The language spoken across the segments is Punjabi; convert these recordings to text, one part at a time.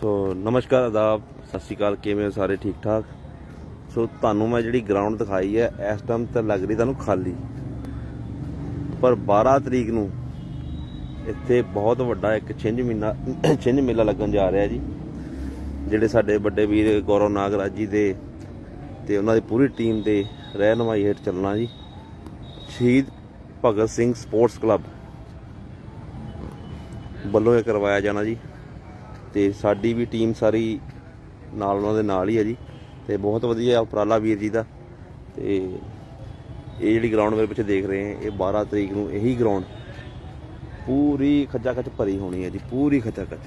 ਸੋ ਨਮਸਕਾਰ ਆਦਾਬ ਸਤਿ ਸ਼੍ਰੀ ਅਕਾਲ, ਕਿਵੇਂ ਹੋ ਸਾਰੇ? ਠੀਕ ਠਾਕ? ਸੋ ਤੁਹਾਨੂੰ ਮੈਂ ਜਿਹੜੀ ਗਰਾਊਂਡ ਦਿਖਾਈ ਹੈ, ਇਸ ਟਾਈਮ ਤਾਂ ਲੱਗ ਰਹੀ ਤੁਹਾਨੂੰ ਖਾਲੀ। ਪਰ 12 ਤਰੀਕ ਨੂੰ ਇੱਥੇ ਬਹੁਤ ਵੱਡਾ ਇੱਕ ਛਿੰਝ ਮਹੀਨਾ, ਛਿੰਝ ਮੇਲਾ ਲੱਗਣ ਜਾ ਰਿਹਾ ਜੀ, ਜਿਹੜੇ ਸਾਡੇ ਵੱਡੇ ਵੀਰ ਗੌਰਵ ਨਾਗਰਾਜ ਜੀ ਦੇ ਤੇ ਉਹਨਾਂ ਦੀ ਪੂਰੀ ਟੀਮ ਦੇ ਰਹਿਨਮਾਈ ਹੇਠ ਚੱਲਣਾ ਜੀ, ਸ਼ਹੀਦ ਭਗਤ ਸਿੰਘ ਸਪੋਰਟਸ ਕਲੱਬ ਵੱਲੋਂ ਇਹ ਕਰਵਾਇਆ ਜਾਣਾ ਜੀ। ਤੇ ਸਾਡੀ ਵੀ ਟੀਮ ਸਾਰੀ ਨਾਲ ਉਹਨਾਂ ਦੇ ਨਾਲ ਹੀ ਹੈ ਜੀ। ਤੇ ਬਹੁਤ ਵਧੀਆ ਉਪਰਾਲਾ ਵੀਰ ਜੀ ਦਾ। ਤੇ ਇਹ ਜਿਹੜੀ ਗਰਾਊਂਡ ਮੇਰੇ ਪਿੱਛੇ ਦੇਖ ਰਹੇ ਹੈ, ਇਹ 12 ਤਰੀਕ ਨੂੰ ਇਹੀ ਗਰਾਊਂਡ ਪੂਰੀ ਖੱਜਾ ਖੱਚ ਭਰੀ ਹੋਣੀ ਹੈ ਜੀ, ਪੂਰੀ ਖੱਜਾ ਖੱਚ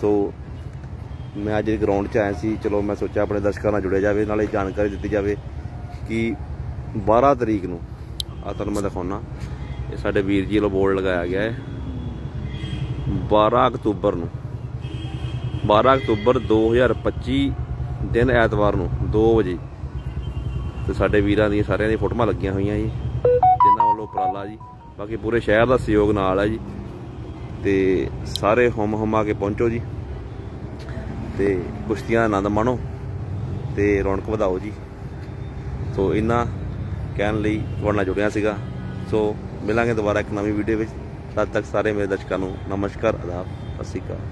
ਸੋ ਮੈਂ ਅੱਜ ਗਰਾਊਂਡ 'ਚ ਆਇਆ ਸੀ, ਚਲੋ ਮੈਂ ਸੋਚਿਆ ਆਪਣੇ ਦਰਸ਼ਕਾਂ ਨਾਲ ਜੁੜਿਆ ਜਾਵੇ, ਨਾਲੇ ਜਾਣਕਾਰੀ ਦਿੱਤੀ ਜਾਵੇ ਕਿ 12 ਤਰੀਕ ਨੂੰ ਆ ਤੁਹਾਨੂੰ ਮੈਂ ਦਿਖਾਉਣਾ ਇਹ ਸਾਡੇ ਵੀਰ ਜੀ ਵੱਲੋਂ ਬੋਰਡ ਲਗਾਇਆ ਗਿਆ ਹੈ। 12 ਅਕਤੂਬਰ ਨੂੰ। 12 ਅਕਤੂਬਰ 2025 ਦਿਨ ਐਤਵਾਰ ਨੂੰ 2 ਵਜੇ। ਤੇ ਸਾਡੇ ਵੀਰਾਂ ਦੀਆਂ ਸਾਰਿਆਂ ਦੀਆਂ ਫੋਟੋਆਂ ਲੱਗੀਆਂ ਹੋਈਆਂ ਜੀ। ਜਿਨ੍ਹਾਂ ਵੱਲੋਂ ਉਪਰਾਲਾ ਜੀ। ਬਾਕੀ ਪੂਰੇ ਸ਼ਹਿਰ ਦਾ ਸਹਿਯੋਗ ਨਾਲ ਹੈ ਜੀ। ਤੇ ਸਾਰੇ ਹਮ ਹਮਾ ਕੇ ਪਹੁੰਚੋ ਜੀ। ਤੇ ਕੁਸ਼ਤੀਆਂ ਦਾ ਆਨੰਦ ਮਾਣੋ। ਤੇ ਰੌਣਕ ਵਧਾਓ ਜੀ। ਸੋ ਇਹਨਾਂ ਕਹਿਣ ਲਈ ਤੁਹਾਡੇ ਨਾਲ ਜੁੜਿਆ ਸੀਗਾ। ਸੋ ਮਿਲਾਂਗੇ ਦੁਬਾਰਾ ਇੱਕ ਨਵੀਂ ਵੀਡੀਓ ਵਿੱਚ। ਤਦ ਤੱਕ ਸਾਰੇ ਮੇਰੇ ਦਰਸ਼ਕਾਂ ਨੂੰ ਨਮਸਕਾਰ ਆਦਾਬ ਸਤਿ ਸ਼੍ਰੀ ਅਕਾਲ।